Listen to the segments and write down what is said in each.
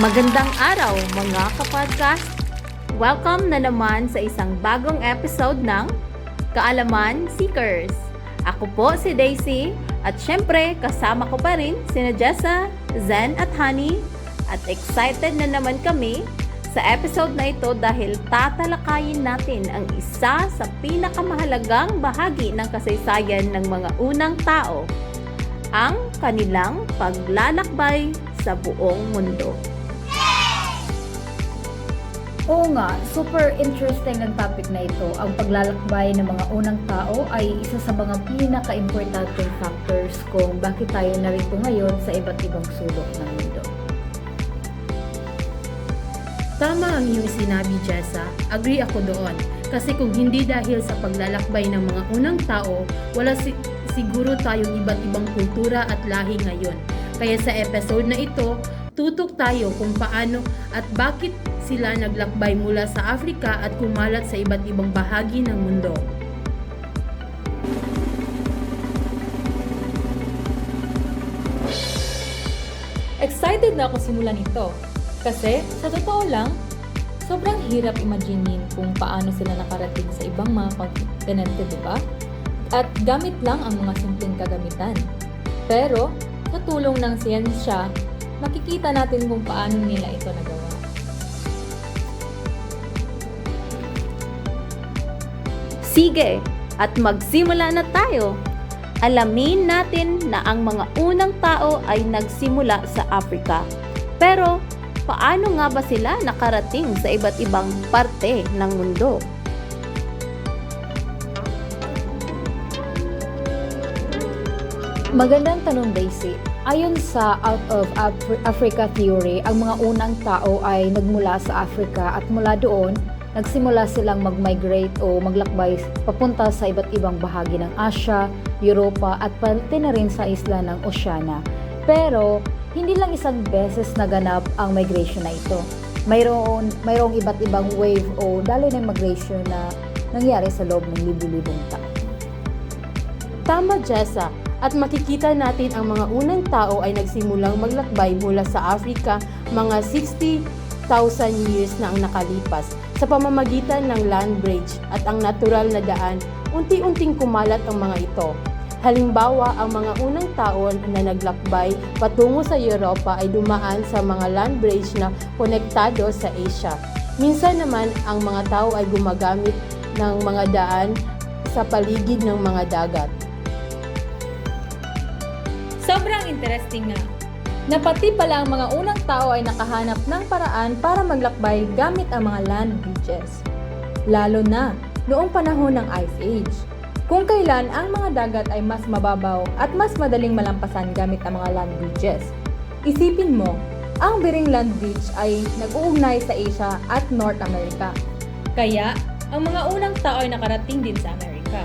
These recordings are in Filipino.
Magandang araw mga kapodcast! Welcome na naman sa isang bagong episode ng Kaalaman Seekers. Ako po si Daisy at syempre kasama ko pa rin sina Jessa, Zen at Honey at excited na naman kami sa episode na ito dahil tatalakayin natin ang isa sa pinakamahalagang bahagi ng kasaysayan ng mga unang tao, ang kanilang paglalakbay sa buong mundo. Oo nga, super interesting ng topic na ito. Ang paglalakbay ng mga unang tao ay isa sa mga pinaka-importanting factors kung bakit tayo narito ngayon sa iba't ibang sulok ng mundo. Tama ang iyong sinabi, Jessa. Agree ako doon. Kasi kung hindi dahil sa paglalakbay ng mga unang tao, wala si- siguro tayong iba't ibang kultura at lahi ngayon. Kaya sa episode na ito, tutok tayo kung paano at bakit sila naglakbay mula sa Afrika at kumalat sa iba't ibang bahagi ng mundo. Excited na ako simulan ito. Kasi, sa totoo lang, sobrang hirap imaginein kung paano sila nakarating sa ibang mga kontinente, di ba? At gamit lang ang mga simpleng kagamitan. Pero, sa tulong ng siyensya, makikita natin kung paano nila ito nagawa. Sige, at magsimula na tayo. Alamin natin na ang mga unang tao ay nagsimula sa Afrika. Pero, paano nga ba sila nakarating sa iba't ibang parte ng mundo? Magandang tanong, Daisy. Ayon sa Out of Af- Africa Theory, ang mga unang tao ay nagmula sa Africa at mula doon, nagsimula silang mag-migrate o maglakbay papunta sa iba't ibang bahagi ng Asia, Europa at pati na rin sa isla ng Oceania. Pero, hindi lang isang beses naganap ang migration na ito. Mayroon, mayroong iba't ibang wave o daloy ng migration na nangyari sa loob ng libu-libong taon. Tama, Jessa. At makikita natin ang mga unang tao ay nagsimulang maglakbay mula sa Afrika mga 60,000 years na ang nakalipas sa pamamagitan ng land bridge at ang natural na daan, unti-unting kumalat ang mga ito. Halimbawa, ang mga unang tao na naglakbay patungo sa Europa ay dumaan sa mga land bridge na konektado sa Asia. Minsan naman, ang mga tao ay gumagamit ng mga daan sa paligid ng mga dagat. Sobrang interesting nga. Na pati pala ang mga unang tao ay nakahanap ng paraan para maglakbay gamit ang mga land bridges. Lalo na noong panahon ng Ice Age. Kung kailan ang mga dagat ay mas mababaw at mas madaling malampasan gamit ang mga land bridges. Isipin mo, ang Bering Land Bridge ay nag-uugnay sa Asia at North America. Kaya, ang mga unang tao ay nakarating din sa Amerika.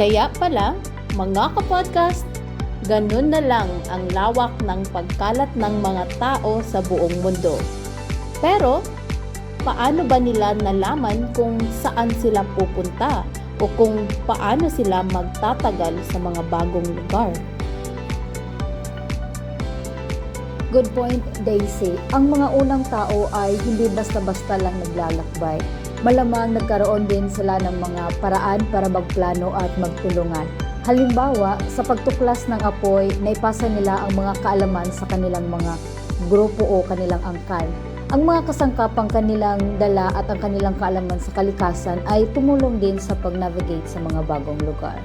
Kaya pala, mga kapodcast, ganun na lang ang lawak ng pagkalat ng mga tao sa buong mundo. Pero, paano ba nila nalaman kung saan sila pupunta o kung paano sila magtatagal sa mga bagong lugar? Good point, Daisy. Ang mga unang tao ay hindi basta-basta lang naglalakbay. Malamang nagkaroon din sila ng mga paraan para magplano at magtulungan. Halimbawa, sa pagtuklas ng apoy, naipasa nila ang mga kaalaman sa kanilang mga grupo o kanilang angkan. Ang mga kasangkapang kanilang dala at ang kanilang kaalaman sa kalikasan ay tumulong din sa pag-navigate sa mga bagong lugar.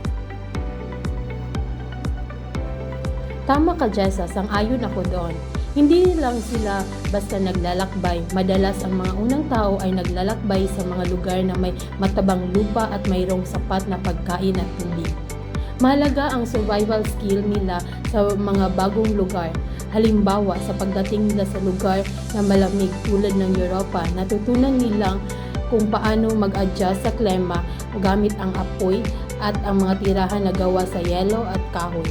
Tama ka, Jessa. Sang-ayon ako doon. Hindi lang sila basta naglalakbay. Madalas ang mga unang tao ay naglalakbay sa mga lugar na may matabang lupa at mayroong sapat na pagkain at tubig. Mahalaga ang survival skill nila sa mga bagong lugar. Halimbawa, sa pagdating nila sa lugar na malamig tulad ng Europa, natutunan nilang kung paano mag-adjust sa klima gamit ang apoy at ang mga tirahan na gawa sa yelo at kahoy.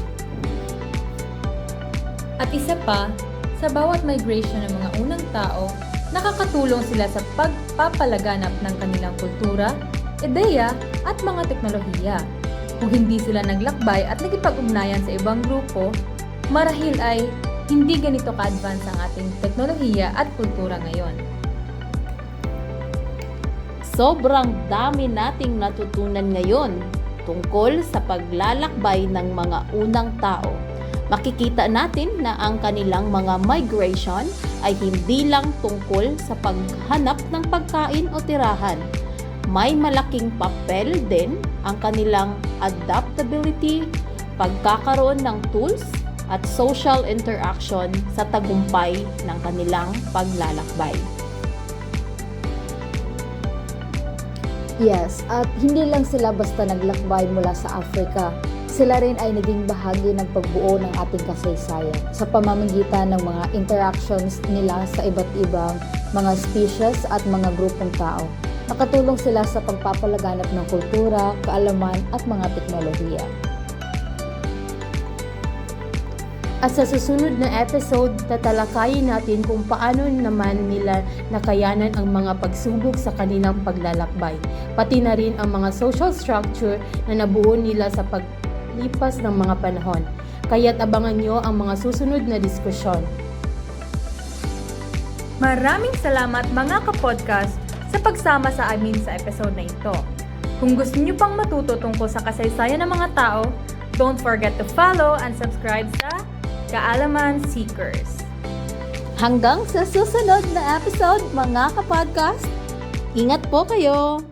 At isa pa, sa bawat migration ng mga unang tao, nakakatulong sila sa pagpapalaganap ng kanilang kultura, ideya at mga teknolohiya. Kung hindi sila naglakbay at nagipag-ugnayan sa ibang grupo, marahil ay hindi ganito ka-advance ang ating teknolohiya at kultura ngayon. Sobrang dami nating natutunan ngayon tungkol sa paglalakbay ng mga unang tao. Makikita natin na ang kanilang mga migration ay hindi lang tungkol sa paghanap ng pagkain o tirahan. May malaking papel din ang kanilang adaptability, pagkakaroon ng tools at social interaction sa tagumpay ng kanilang paglalakbay. Yes, at hindi lang sila basta naglakbay mula sa Africa. Sila rin ay naging bahagi ng pagbuo ng ating kasaysayan sa pamamagitan ng mga interactions nila sa iba't ibang mga species at mga grupong tao. Nakatulong sila sa pagpapalaganap ng kultura, kaalaman at mga teknolohiya. At sa susunod na episode, tatalakayin natin kung paano naman nila nakayanan ang mga pagsubok sa kanilang paglalakbay, pati na rin ang mga social structure na nabuo nila sa paglipas ng mga panahon. Kaya't abangan nyo ang mga susunod na diskusyon. Maraming salamat mga kapodcast sa pagsama sa amin sa episode na ito. Kung gusto niyo pang matuto tungkol sa kasaysayan ng mga tao, don't forget to follow and subscribe sa Kaalaman Seekers. Hanggang sa susunod na episode mga kapodcast, ingat po kayo!